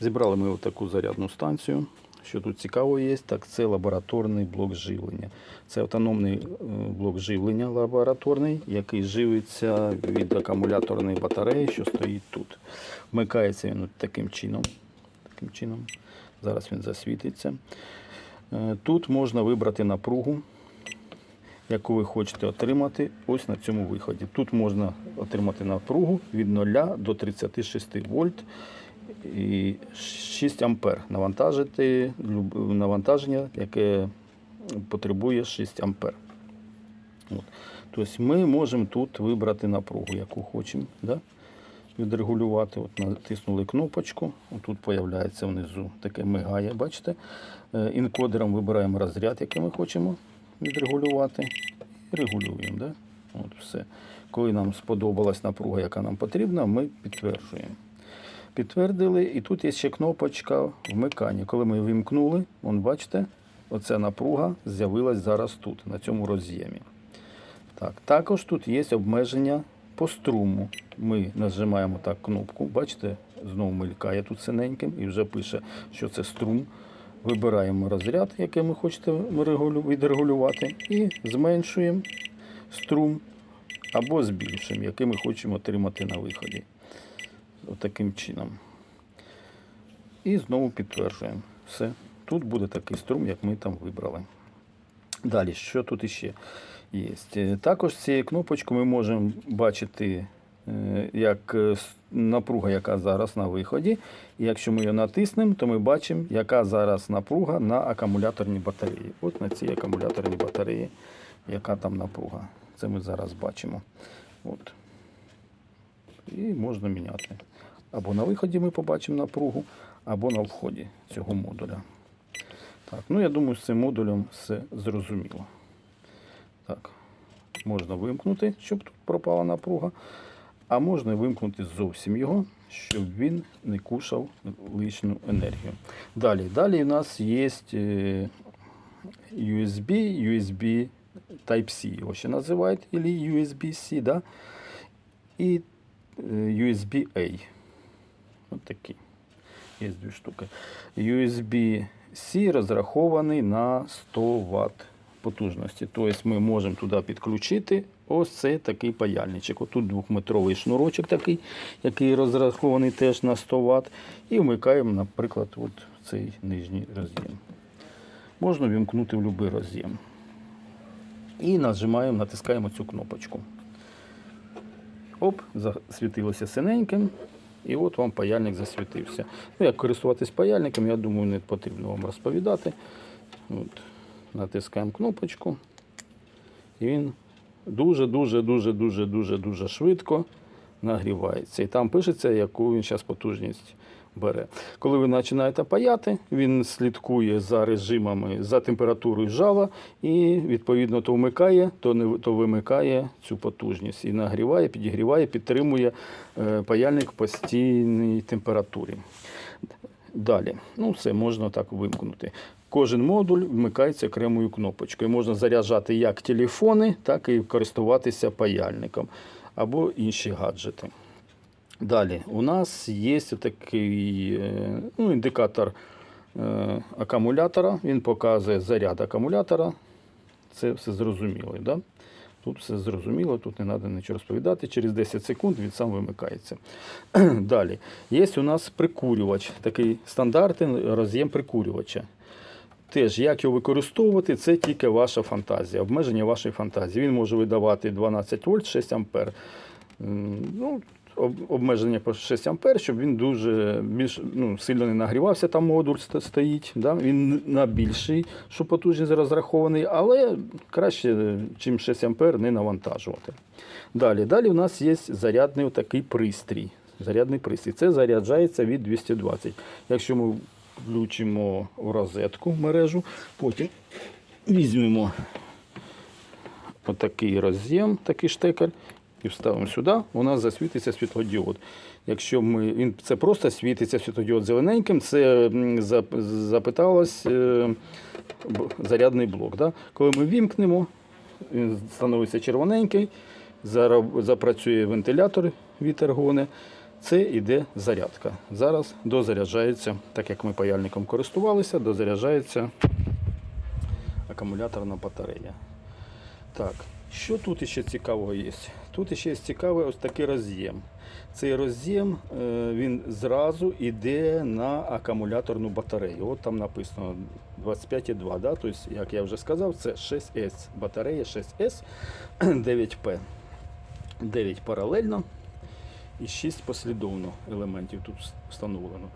Зібрали ми таку зарядну станцію. Що тут цікаво є, так це лабораторний блок живлення. Це автономний е, блок живлення лабораторний, який живиться від акумуляторної батареї, що стоїть тут. Вмикається він таким чином. Таким чином. Зараз він засвітиться. Е, Тут можна вибрати напругу, яку ви хочете отримати ось на цьому виході. Тут можна отримати напругу від 0 до 36 вольт і 6 ампер. Навантажити навантаження, яке потребує 6 ампер. От. Тобто ми можемо тут вибрати напругу, яку хочемо. Да? Відрегулювати. От натиснули кнопочку. Тут з'являється внизу таке мигає, бачите? Е, Інкодером вибираємо розряд, який ми хочемо відрегулювати. І регулюємо. Да? От все. Коли нам сподобалась напруга, яка нам потрібна, ми підтверджуємо. Підтвердили, і тут є ще кнопочка вмикання. Коли ми вимкнули, вон, бачите, оця напруга з'явилась зараз тут, на цьому роз'ємі. Так, також тут є обмеження по струму. Ми нажимаємо так кнопку, бачите, знову мелькає тут синеньким і вже пише, що це струм. Вибираємо розряд, який ми хочемо відрегулювати, і зменшуємо струм або збільшуємо, який ми хочемо отримати на виході. Отаким чином. І знову підтверджуємо. Все. Тут буде такий струм, як ми там вибрали. Далі, що тут іще є? Е, Також з цією кнопочкою ми можемо бачити, е, як е, напруга, яка зараз на виході. І якщо ми її натиснемо, то ми бачимо, яка зараз напруга на акумуляторній батареї. От на цій акумуляторній батареї, яка там напруга. Це ми зараз бачимо. От. І можна міняти. Або на виході ми побачимо напругу, або на вході цього модуля. Так, ну я думаю, з цим модулем все зрозуміло. Так, можна вимкнути, щоб тут пропала напруга, а можна вимкнути зовсім його, щоб він не кушав лишню енергію. Далі, далі у нас є USB, USB Type-C, його ще називають, або USB-C, да? і USB-A. Ось такі. Є дві штуки. USB-C розрахований на 100 Вт потужності. Тобто ми можемо туди підключити ось цей такий паяльничок. Отут двохметровий шнурочок такий, який розрахований теж на 100 Вт. І вмикаємо, наприклад, от цей нижній роз'єм. Можна вімкнути в будь-який роз'єм. І нажимаємо, натискаємо цю кнопочку. Оп, засвітилося синеньким. І от вам паяльник засвітився. Ну, як користуватись паяльником, я думаю, не потрібно вам розповідати. От, натискаємо кнопочку. І він дуже-дуже, дуже, дуже, дуже, дуже швидко нагрівається. І там пишеться, яку він зараз потужність бере. Коли ви починаєте паяти, він слідкує за режимами, за температурою жава і відповідно то вмикає, то не то вимикає цю потужність і нагріває, підігріває, підтримує е, паяльник в постійній температурі. Далі, ну все можна так вимкнути. Кожен модуль вмикається окремою кнопочкою. Можна заряджати як телефони, так і користуватися паяльником або інші гаджети. Далі, у нас є такий е, ну, індикатор е, акумулятора. Він показує заряд акумулятора. Це все зрозуміло. Да? Тут все зрозуміло, тут не треба нічого розповідати. Через 10 секунд він сам вимикається. Далі. Є у нас прикурювач, такий стандартний роз'єм прикурювача. Теж, як його використовувати, це тільки ваша фантазія, обмеження вашої фантазії. Він може видавати 12 вольт, 6 ампер. Ну, обмеження по 6 ампер, щоб він дуже більш ну, сильно не нагрівався, там модуль стоїть. Да? Він на більший, що потужність розрахований, але краще, чим 6 ампер, не навантажувати. Далі, далі у нас є зарядний такий пристрій. Зарядний пристрій. Це заряджається від 220. Якщо ми включимо в розетку мережу, потім візьмемо отакий роз'єм, такий штекер, і вставимо сюди, у нас засвітиться світлодіод. Якщо ми, він, це просто світиться світлодіод зелененьким, це запиталось е, зарядний блок. Да? Коли ми вімкнемо, він становиться червоненький, запрацює вентилятор, вітер гоне. Це йде зарядка. Зараз дозаряджається, так як ми паяльником користувалися, дозаряджається акумуляторна батарея. Так, що тут ще цікавого є? Тут ще є цікавий ось такий роз'єм. Цей роз'єм е, він зразу йде на акумуляторну батарею. От там написано 25,2. Да? Тобто, як я вже сказав, це 6С. Батарея 6С 9П. 9 паралельно і 6 послідовно елементів тут встановлено.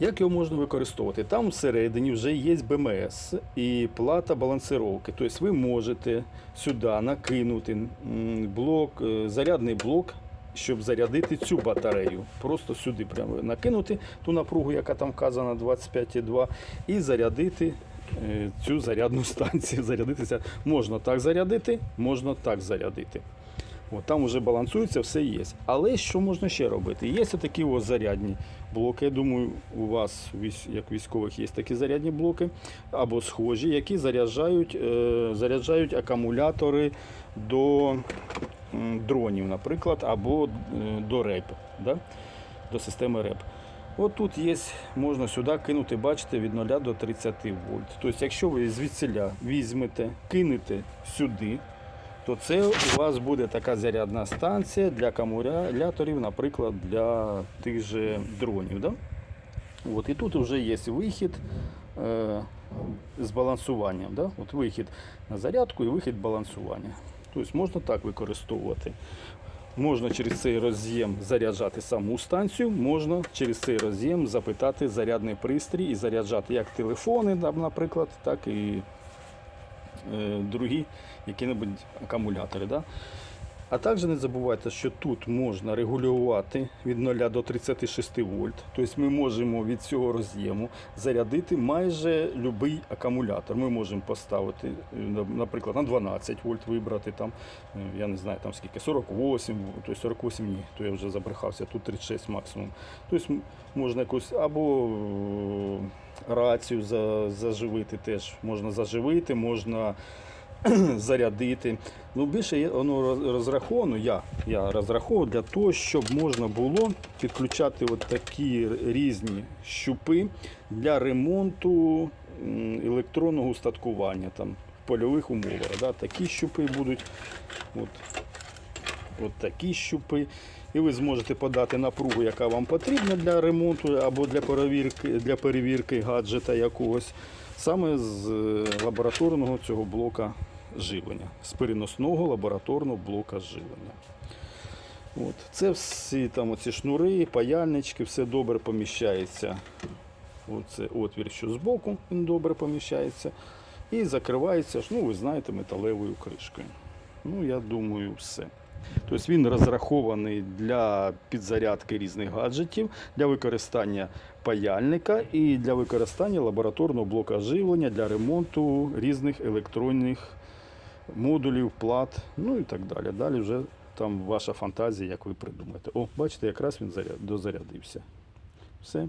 Як його можна використовувати? Там всередині вже є БМС і плата балансировки. Тобто ви можете сюди накинути блок, е, зарядний блок, щоб зарядити цю батарею. Просто сюди прямо накинути ту напругу, яка там вказана 25,2, і зарядити е, цю зарядну станцію. Зарядитися можна так зарядити, можна так зарядити. От, там вже балансується, все є. Але що можна ще робити? Є такі ось зарядні блоки. Я думаю, у вас, як військових, є такі зарядні блоки або схожі, які заряджають, е, заряджають акумулятори до дронів, наприклад, або е, до РЕП, да? до системи РЕП. От тут є, можна сюди кинути, бачите, від 0 до 30 вольт. Тобто, якщо ви звідсіля візьмете, кинете сюди, то це у вас буде така зарядна станція для акумуляторів, наприклад, для тих же дронів. Да? От, і тут вже є вихід е, з балансуванням. Да? От вихід на зарядку і вихід балансування. Тобто можна так використовувати. Можна через цей роз'єм заряджати саму станцію, можна через цей роз'єм запитати зарядний пристрій і заряджати як телефони, наприклад, так і другі які-небудь акумулятори. Да? А також не забувайте, що тут можна регулювати від 0 до 36 вольт. Тобто ми можемо від цього роз'єму зарядити майже будь-який акумулятор. Ми можемо поставити, наприклад, на 12 вольт вибрати там, е, я не знаю там скільки, 48, тобто 48 ні, то я вже забрехався, тут 36 максимум. Тобто можна якусь або е, рацію заживити теж можна заживити, можна зарядити. Ну, більше воно розраховано, я, я розраховував для того, щоб можна було підключати от такі різні щупи для ремонту електронного устаткування там, в польових умовах. Да? Такі щупи будуть. От, от такі щупи. І ви зможете подати напругу, яка вам потрібна для ремонту або для перевірки, для перевірки гаджета якогось, саме з е, лабораторного цього блока живлення, з переносного лабораторного блока живлення. От. Це всі там оці шнури, паяльнички, все добре поміщається. Оце отвір, що збоку, він добре поміщається. І закривається, ну ви знаєте, металевою кришкою. Ну, я думаю, все. Тобто він розрахований для підзарядки різних гаджетів, для використання паяльника і для використання лабораторного блока живлення для ремонту різних електронних модулів, плат, ну і так далі. Далі вже там ваша фантазія, як ви придумаєте. О, бачите, якраз він заряд- дозарядився. Все.